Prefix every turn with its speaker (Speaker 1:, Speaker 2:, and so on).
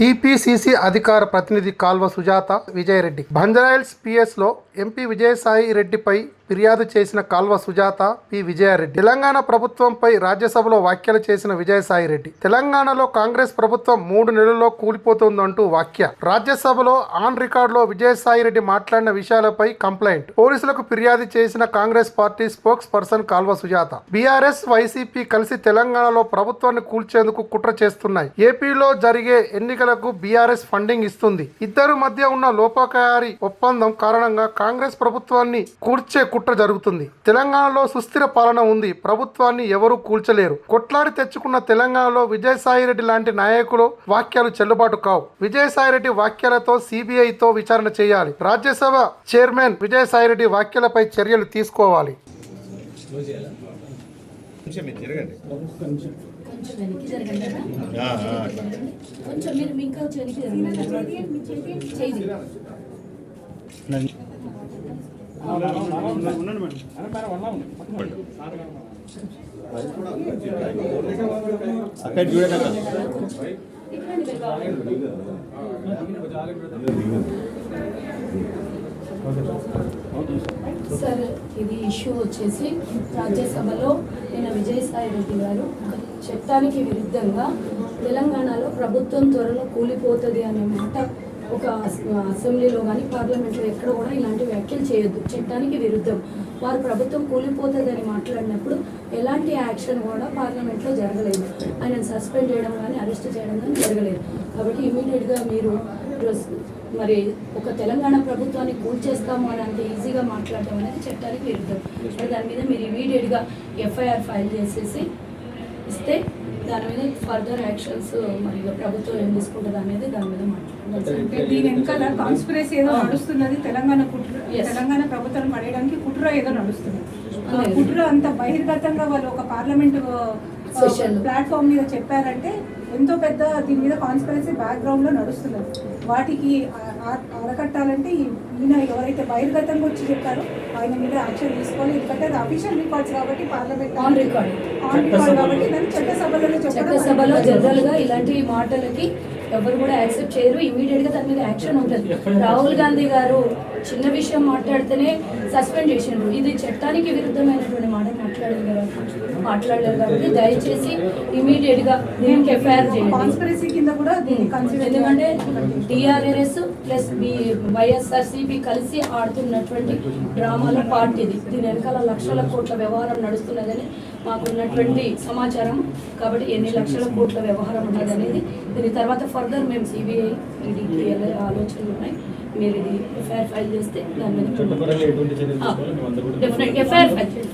Speaker 1: TPCC అధికార ప్రతినిధి కాల్వ సుజాత విజయరెడ్డి. భంజరాయల్స్ పిఎస్లో ఎంపీ విజయసాయి రెడ్డిపై ఫిర్యాదు చేసిన కాల్వ సుజాత పి. విజయారెడ్డి. తెలంగాణ ప్రభుత్వంపై రాజ్యసభలో వ్యాఖ్యలు చేసిన విజయసాయి రెడ్డి తెలంగాణలో కాంగ్రెస్ ప్రభుత్వం మూడు నెలల్లో కూలిపోతుందంటూ వ్యాఖ్య. రాజ్యసభలో ఆన్ రికార్డులో విజయసాయి రెడ్డి మాట్లాడిన విషయాలపై కంప్లైంట్. పోలీసులకు ఫిర్యాదు చేసిన Congress party spokesperson Kalva Sujatha. BRS YCP కలిసి తెలంగాణలో ప్రభుత్వాన్ని కూల్చేందుకు కుట్ర చేస్తున్నాయి. ఏపీలో జరిగే ఎన్నికలకు బీఆర్ఎస్ ఫండింగ్ ఇస్తుంది. ఇద్దరు మధ్య ఉన్న లోపకారి ఒప్పందం కారణంగా కాంగ్రెస్ ప్రభుత్వాన్ని కూర్చే కుట్ర జరుగుతుంది. తెలంగాణలో సుస్థిర పాలన ఉంది. ప్రభుత్వాన్ని ఎవరూ కూల్చలేరు. కొట్లాడి తెచ్చుకున్న తెలంగాణలో విజయసాయిరెడ్డి లాంటి నాయకులు వాక్యాలు చెల్లుబాటు కావు. విజయసాయిరెడ్డి వాక్యాలతో సిబిఐతో విచారణ చేయాలి. రాజ్యసభ చైర్మన్ విజయసాయిరెడ్డి వాక్యాలపై చర్యలు తీసుకోవాలి.
Speaker 2: కొంచెం అక్కడ చూడండి
Speaker 3: సార్ ఇది ఇష్యూ వచ్చేసి రాజ్యసభలో నిన్న విజయసాయి రెడ్డి గారు చట్టానికి విరుద్ధంగా తెలంగాణలో ప్రభుత్వం త్వరలో కూలిపోతుంది అనే మాట అసెంబ్లీలో కానీ పార్లమెంట్లో ఎక్కడ కూడా ఇలాంటి వ్యాఖ్యలు చేయొద్దు. చట్టానికి విరుద్ధం. వారు ప్రభుత్వం కూలిపోతుందని మాట్లాడినప్పుడు ఎలాంటి యాక్షన్ కూడా పార్లమెంట్లో జరగలేదు. ఆయన సస్పెండ్ చేయడం కానీ అరెస్ట్ చేయడం కానీ జరగలేదు. కాబట్టి ఇమీడియట్గా మీరు మరి ఒక తెలంగాణ ప్రభుత్వాన్ని కూల్చేస్తాము అని అంత ఈజీగా మాట్లాడటం అనేది చట్టానికి విరుద్ధం. దాని మీద మీరు ఇమీడియట్గా ఎఫ్ఐఆర్ ఫైల్ చేసేసి ఇస్తే దాని మీద ఫర్దర్ యాక్షన్స్ మరి ప్రభుత్వం ఏం తీసుకుంటుంది అనేది దాని మీద మాట్లాడాలి
Speaker 4: అంటే దీని వెనకాల కాన్స్పిరసీ ఏదో నడుస్తున్నది తెలంగాణ కుట్ర. తెలంగాణ ప్రభుత్వం పడేయడానికి కుట్ర ఏదో నడుస్తుంది. కుట్ర అంత బహిర్గతంగా వాళ్ళు ఒక పార్లమెంట్. ప్లాట్ఫామ్ మీద చెప్పారంటే ఎంతో పెద్ద దీని మీద కాన్స్పిరసీ బ్యాక్గ్రౌండ్లో నడుస్తున్నది వాటికి అరకట్టాలంటే ఈ- ఈయన ఎవరైతే బహిర్గతంగా వచ్చి చెప్పారో ఆయన మీద యాక్షన్ తీసుకోవాలి ఎందుకంటే అది అఫీషియల్ రికార్డ్స్ కాబట్టి parliament
Speaker 3: On record.
Speaker 4: On record కాబట్టి దాన్ని చెప్పడం
Speaker 3: చట్టసభలో జనరల్గా ఇలాంటి మాటలకి ఎవరు కూడా యాక్సెప్ట్ చేయరు. ఇమీడియట్గా దాని మీద యాక్షన్ ఉంటుంది. రాహుల్ గాంధీ గారు చిన్న విషయం మాట్లాడితేనే సస్పెండ్ చేసిండ్రు. ఇది చట్టానికి విరుద్ధమైనటువంటి మాట మాట్లాడారు కదా. మాట్లాడలేదు కాబట్టి దయచేసి ఇమీడియట్గా దీనికి ఎఫ్ఐఆర్ చేయండి.
Speaker 4: కింద కూడా
Speaker 3: ఎందుకంటే టిఆర్ఎస్ ప్లస్ బి వైఎస్ఆర్సీపీ కలిసి ఆడుతున్నటువంటి డ్రామాల పార్ట్ ఇది దీని వెనకాల లక్షల కోట్ల వ్యవహారం నడుస్తున్నదని మాకున్నటువంటి సమాచారం. కాబట్టి ఎన్ని లక్షల కోట్ల వ్యవహారం ఉన్నది అనేది దీని తర్వాత ఫర్దర్ మేము సిబిఐ ఈడీకి వెళ్ళే ఆలోచనలు ఉన్నాయి. మీరు ఇది ఎఫ్ఐఆర్ ఫైల్ చేస్తే దాని మీద డెఫినెట్ ఎఫ్ఐఆర్ ఫైల్ చేయండి